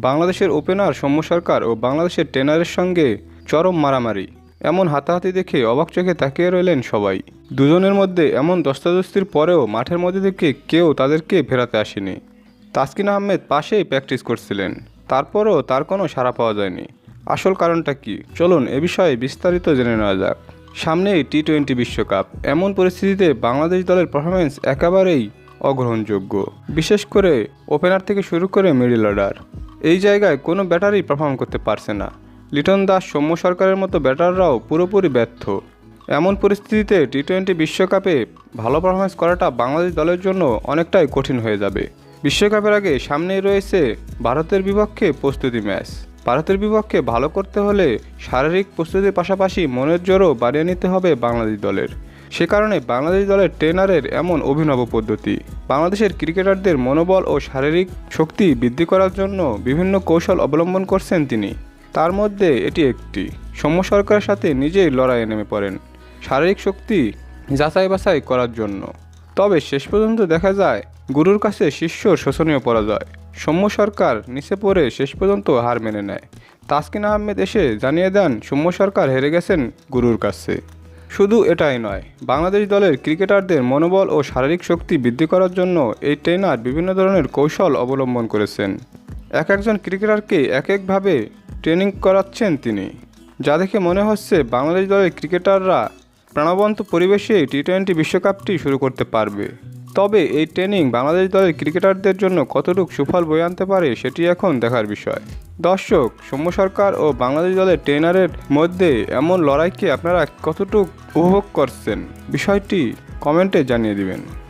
বাংলাদেশের ওপেনার সৌম্য সরকার ও বাংলাদেশের ট্রেনারের সঙ্গে চরম মারামারি। এমন হাতাহাতি দেখে অবাক চোখে তাকিয়ে রইলেন সবাই। দুজনের মধ্যে এমন দস্তাদস্তির পরেও মাঠের মধ্যে থেকে কেউ তাদেরকে ফেরাতে আসেনি। তাসকিন আহমেদ পাশেই প্র্যাকটিস করছিলেন। তারপরও তার কোনো সাড়া পাওয়া যায়নি। আসল কারণটা কি? চলুন এ বিষয়ে বিস্তারিত জেনে নেওয়া যাক। সামনেই টি টোয়েন্টি বিশ্বকাপ। এমন পরিস্থিতিতে বাংলাদেশ দলের পারফরমেন্স একেবারেই অগ্রহণযোগ্য। বিশেষ করে ওপেনার থেকে শুরু করে মিডল অর্ডার এই জায়গায় কোনো ব্যাটারই পারফর্ম করতে পারছে না। লিটন দাস, সৌম্য সরকারের মতো ব্যাটাররাও পুরোপুরি ব্যর্থ। এমন পরিস্থিতিতে টি টোয়েন্টি বিশ্বকাপে ভালো পারফরমেন্স করাটা বাংলাদেশ দলের জন্য অনেকটাই কঠিন হয়ে যাবে। বিশ্বকাপের আগে সামনেই রয়েছে ভারতের বিপক্ষে প্রস্তুতি ম্যাচ। ভারতের বিপক্ষে ভালো করতে হলে শারীরিক প্রস্তুতির পাশাপাশি মনের জোরও বাড়িয়ে নিতে হবে বাংলাদেশ দলের। সে কারণে বাংলাদেশ দলের ট্রেনারের এমন অভিনব পদ্ধতি। বাংলাদেশের ক্রিকেটারদের মনোবল ও শারীরিক শক্তি বৃদ্ধি করার জন্য বিভিন্ন কৌশল অবলম্বন করছেন তিনি। তার মধ্যে এটি একটি। সৌম্য সরকারের সাথে নিজেই লড়াইয়ে নেমে পড়েন শারীরিক শক্তি যাচাই বাছাই করার জন্য। তবে শেষ পর্যন্ত দেখা যায়, গুরুর কাছে শিষ্যর শোষণীয় পরাজয়। সৌম্য সরকার নিচে পড়ে শেষ পর্যন্ত হার মেনে নেয়। তাসকিন আহমেদ এসে জানিয়ে দেন, সৌম্য সরকার হেরে গেছেন গুরুর কাছে। শুধু এটাই নয়, বাংলাদেশ দলের ক্রিকেটারদের মনোবল ও শারীরিক শক্তি বৃদ্ধি করার জন্য এই ট্রেনার বিভিন্ন ধরনের কৌশল অবলম্বন করেছেন। এক একজন ক্রিকেটারকে এক একভাবে ট্রেনিং করাচ্ছেন তিনি। যা দেখে মনে হচ্ছে বাংলাদেশ দলের ক্রিকেটাররা প্রাণবন্ত পরিবেশে টি টোয়েন্টি বিশ্বকাপটি শুরু করতে পারবে। তবে এই ট্রেনিং বাংলাদেশ দলের ক্রিকেটারদের জন্য কতটুকু সুফল বয়ে আনতে পারে সেটি এখন দেখার বিষয়। দর্শক, সৌম্য সরকার ও বাংলাদেশ দলের ট্রেনারের মধ্যে এমন লড়াইকে আপনারা কতটুকু উপভোগ করছেন? বিষয়টি কমেন্টে জানিয়ে দিবেন।